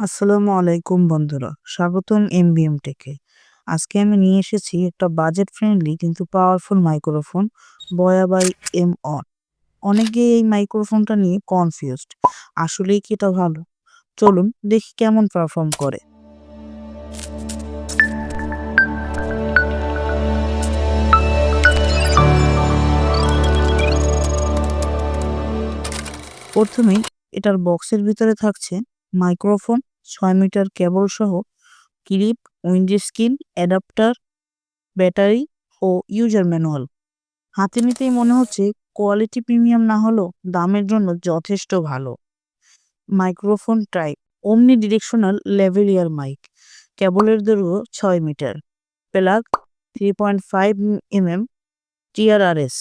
আসসালামু আলাইকুম বন্ধুরা, স্বাগতম এমবিএম টেকে। আজকে আমি নিয়ে এসেছি একটা বাজেট ফ্রেন্ডলি কিন্তু powerful microphone Boya by M one অনেকে এই মাইক্রোফোনটা নিয়ে কনফিউজড আসলেই কি এটা ভালো? চলুন দেখি কেমন পারফর্ম করে। প্রথমেই এটার বক্সের ভিতরে থাকছে মাইক্রোফোন ছয় মিটার কেবল সহ clip, windy screen adapter, battery ও ইউজার ম্যানুয়াল। হাতে নিতেই মনে হচ্ছে কোয়ালিটি প্রিমিয়াম না হলেও দামের জন্য যথেষ্ট ভালো। Microphone type omni directional lavalier mic, কেবলের দৈর্ঘ্য ছয় metre, plug three point five mm TRRS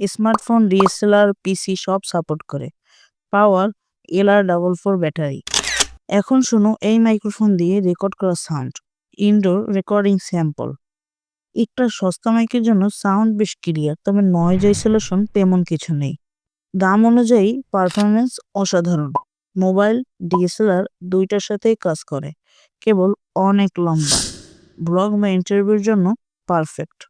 smartphone DSLR PC সব সাপোর্ট করে, power LR double four battery. এখন শুনো, এই মাইক্রোফোন দিয়ে রেকর্ড করা সাউন্ড ইনডোর রেকর্ডিং স্যাম্পল একটা সস্তা মাইকের জন্য সাউন্ড বেশ ক্লিয়ার তবে নয়েজ আইসোলেশন তেমন কিছু নেই। দাম অনুযায়ী পারফরমেন্স অসাধারণ। মোবাইল ডিএসএলআর দুইটার সাথেই কাজ করে, কেবল অনেক লম্বা। ব্লগ বা ইন্টারভিউর জন্য পারফেক্ট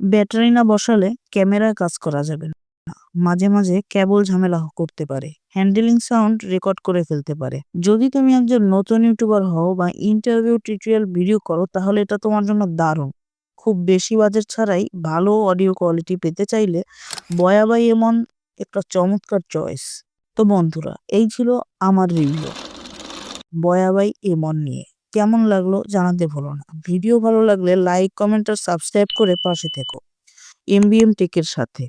ব্যাটারি না বসালে ক্যামেরায় কাজ করা যাবে মাঝে মাঝে কেবল ঝামেলা করতে পারে হ্যান্ডেলিং সাউন্ড রেকর্ড করে ফেলতে পারে। যদি তুমি একজন নতুন ইউটিউবার হও বা ইন্টারভিউ টিউটোরিয়াল ভিডিও করো, তাহলে এটা তোমার জন্য দারুণ। খুব বেশি বাজেট ছাড়াই ভালো অডিও কোয়ালিটি পেতে চাইলে বয়াবাই এমন একটা চমৎকার চয়েস তো বন্ধুরা, এই ছিল আমার রিভিউ বয়াবাই এমন নিয়ে। কেমন লাগল জানাতে ভুলো না। ভিডিও ভালো লাগলে লাইক কমেন্ট আর সাবস্ক্রাইব করে পাশে থেকো। এমবিএম টেকের সাথে।